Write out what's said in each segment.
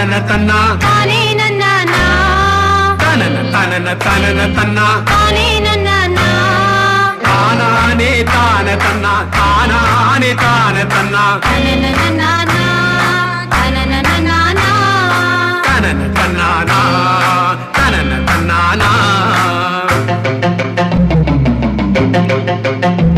தனன தன்னா. தானே நன்னா தனன தனன தனன தன்னா. தானே நன்னா தானானே தான தன்னா தானானே தான தன்னா. தனன நன்னா தனன நன்னா தனன தன்னானா தனன தன்னானா Thank you.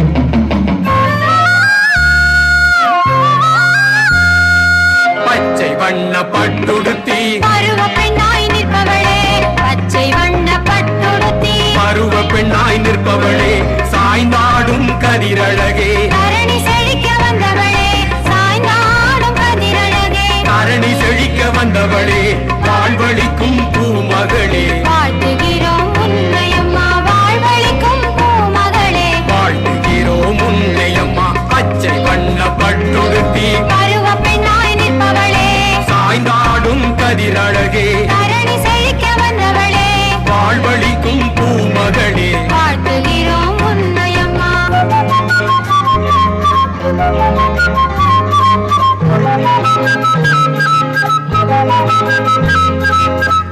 Thank you.